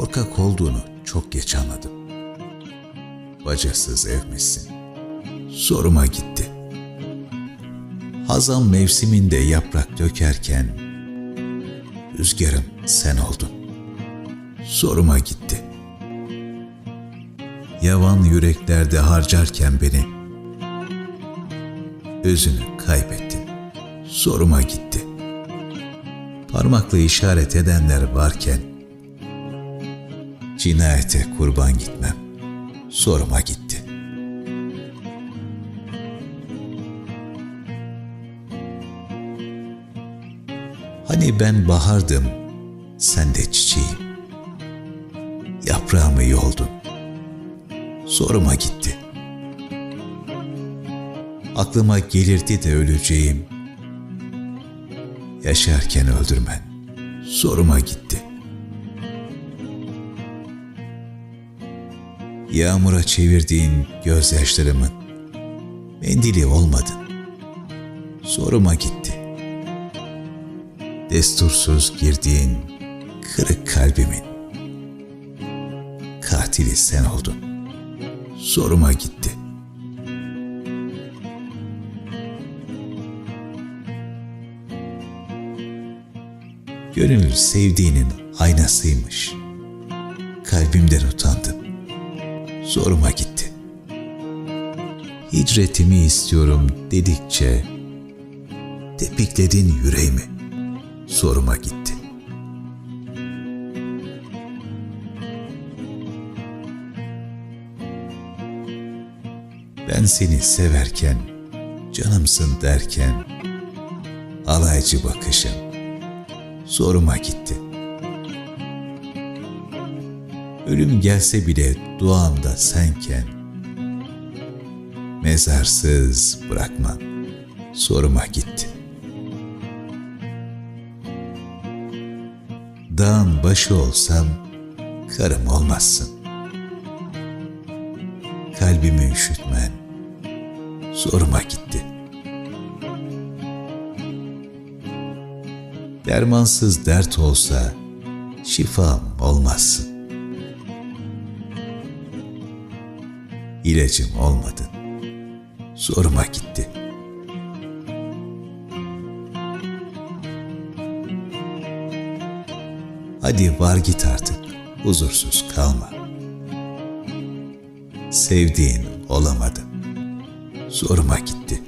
korkak olduğunu çok geç anladım. Bacasız evmişsin. Soruma gitti. Hazan mevsiminde yaprak dökerken rüzgarım sen oldun. Soruma gitti. Yavan yüreklerde harcarken beni özünü kaybettin. Soruma gitti. Parmakla işaret edenler varken cinayete kurban gitmem. Zoruma gitti. Hani ben bahardım, sen de çiçeğim. Yaprağımı yoldun. Zoruma gitti. Aklıma gelirdi de öleceğim. Yaşarken öldürmen. Zoruma gitti. Yağmura çevirdiğin gözyaşlarımın mendili olmadın. Zoruma gitti. Destursuz girdiğin kırık kalbimin katili sen oldun. Zoruma gitti. Gönül sevdiğinin aynasıymış. Kalbimden utandım. Zoruma gitti. Hicretimi istiyorum dedikçe tepikledin yüreğimi. Zoruma gitti. Ben seni severken, canımsın derken, alaycı bakışın zoruma gitti. Ölüm gelse bile duamda senken, mezarsız bırakman zoruma gitti. Dağın başı olsam karım olmazsın. Kalbimi üşütmen zoruma gitti. Dermansız dert olsa şifam olmazsın. İlacım olmadın. Zoruma gitti. Hadi var git artık. Huzursuz kalma. Sevdiğin olamadı. Zoruma gitti.